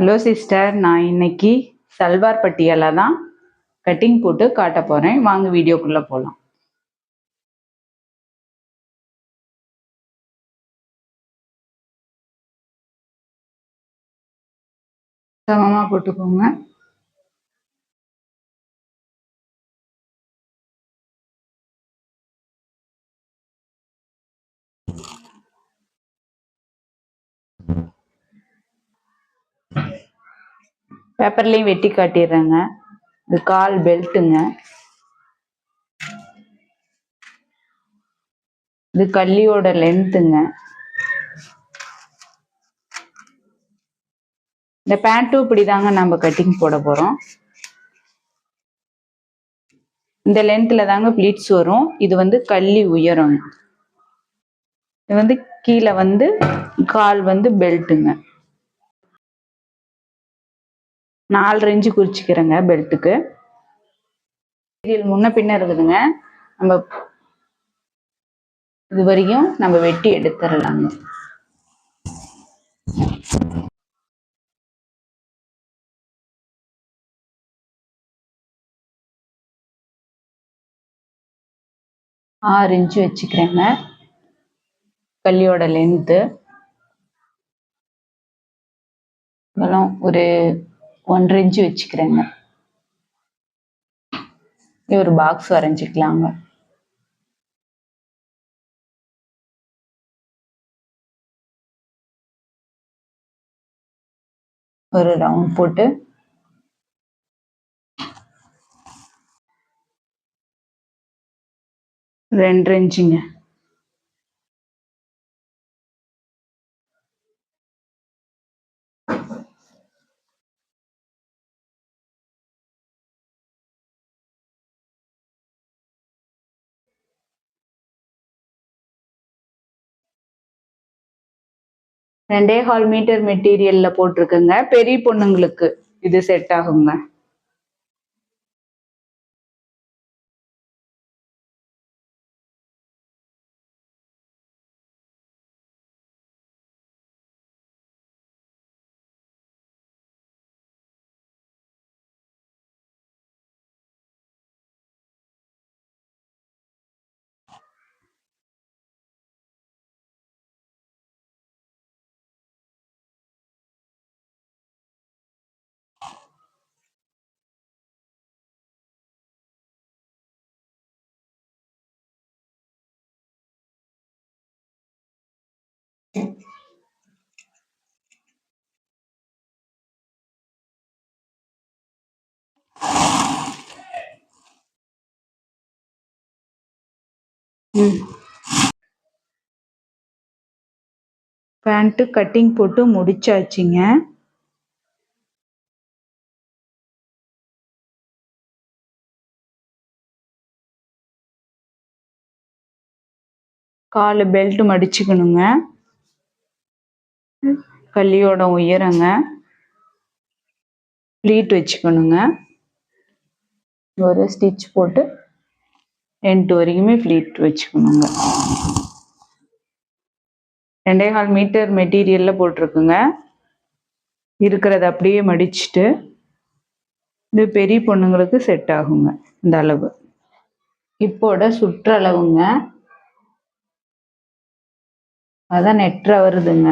Hello sister நான் இன்னைக்கு சல்வார் பட்டியலில் தான் கட்டிங் போட்டு காட்ட போகிறேன் வாங்க வீடியோக்குள்ளே போகலாம் சமமாக போட்டுக்கோங்க. பேப்பர்லேயும் வெட்டி காட்டிடுறேங்க. இது கால் பெல்ட்டுங்க. இது கல்லியோட லென்த்துங்க. இந்த பேண்ட்டும் இப்படி தாங்க நம்ம கட்டிங் போட போகிறோம் இந்த லென்த்தில் தாங்க ப்ளீட்ஸ் வரும். இது வந்து கள்ளி உயரம் இது வந்து கீழே வந்து கால் வந்து பெல்ட்டுங்க. நாலு இன்ச்சு குறிச்சிக்கிறேங்க பெல்ட்டுக்கு மெட்டீரியல் முன்ன பின்ன இருக்குதுங்க. நம்ம இது வரைக்கும் நம்ம வெட்டி எடுத்துடலாங்க ஆறு இன்ச்சு வச்சுக்கிறேங்க. கல்லியோட லென்த்து இதெல்லாம் ஒரு ஒன்றரை இன்ச்சு வச்சுக்கிறேங்க. இது ஒரு பாக்ஸ் வரைஞ்சிக்கலாங்க. ஒரு ரவுண்ட் போட்டு. ரெண்டு இன்ச்சுங்க ரெண்டே கால் மீட்டர் மெட்டீரியல்ல போட்டிருக்குங்க. பெரிய பொண்ணுங்களுக்கு இது செட் ஆகுங்க. பேண்ட்டு கட்டிங் போட்டு முடிச்சாச்சுங்க. காலு பெல்ட் மடிச்சுக்கணுங்க. கல்லியோட உயரங்க ப்ளீட் வச்சுக்கணுங்க. ஒரு ஸ்டிச் போட்டு எண்டு வரைக்குமே ப்ளீட் வச்சுக்கணுங்க. ரெண்டே கால் மீட்டர் மெட்டீரியலில் போட்டிருக்குங்க. இருக்கிறத அப்படியே மடிச்சுட்டு இது பெரிய பொண்ணுங்களுக்கு செட் ஆகுங்க இந்த அளவு. இப்போட சுற்றளவுங்க அதான் நெற்ற வருதுங்க.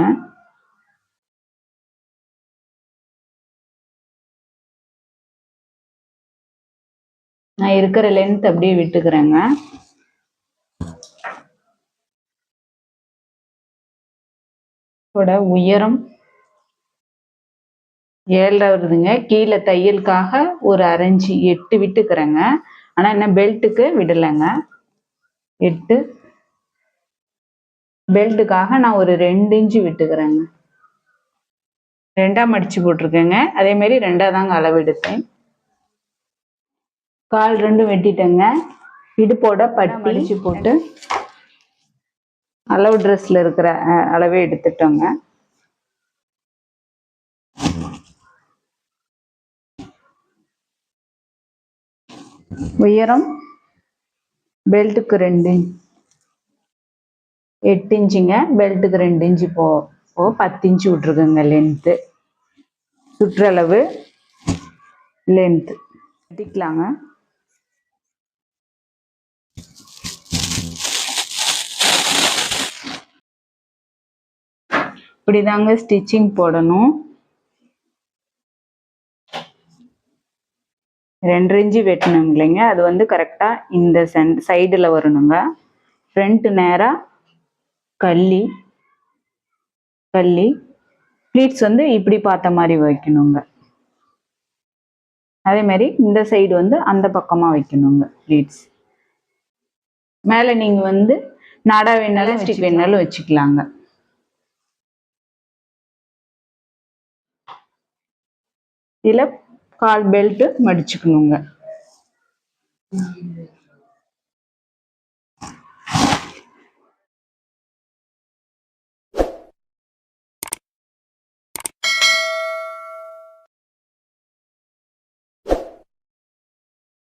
நான் இருக்கிற லென்த் அப்படியே விட்டுக்கிறேங்க. உயரம் ஏழரை வருதுங்க கீழே தையலுக்காக ஒரு அரைஞ்சி எட்டு விட்டுக்கிறேங்க. ஆனால் என்ன பெல்ட்டுக்கு விடலைங்க. எட்டு. பெல்ட்டுக்காக நான் ஒரு ரெண்டு இன்ச்சு விட்டுக்கிறேங்க. ரெண்டாக மடித்து போட்டிருக்கேங்க. அதேமாரி ரெண்டாக தாங்க அளவு எடுத்தேன். கால் ரெண்டும் வெட்டிட்டேங்க. இடுப்போட பட்டி அடிச்சு போட்டு. அளவு ட்ரெஸ்ல இருக்கிற அளவே எடுத்துட்டோங்க. உயரம் பெல்ட்டுக்கு ரெண்டு எட்டு இன்ச்சுங்க. பெல்ட்டுக்கு ரெண்டு இன்ச்சு போ போ பத்து இன்ச்சு விட்ருக்குங்க லென்த்து சுற்றளவு லென்த் இப்படிதாங்க ஸ்டிச்சிங் போடணும். ரெண்டு இன்ச்சு வெட்டணும் இல்லைங்க. அது வந்து கரெக்டாக இந்த சென் சைடில் வரணுங்க. ஃப்ரண்ட்டு நேராக கள்ளி கள்ளி ப்ளீட்ஸ் வந்து இப்படி பார்த்த மாதிரி வைக்கணுங்க. அதே மாதிரி இந்த சைடு வந்து அந்த பக்கமாக வைக்கணுங்க ப்ளீட்ஸ் மேலே நீங்கள் வந்து நாடா வேணாலும் ஸ்டிக் வேணாலும் வச்சுக்கலாங்க. இதில் கால் பெல்ட்டு மடிச்சுக்கணுங்க.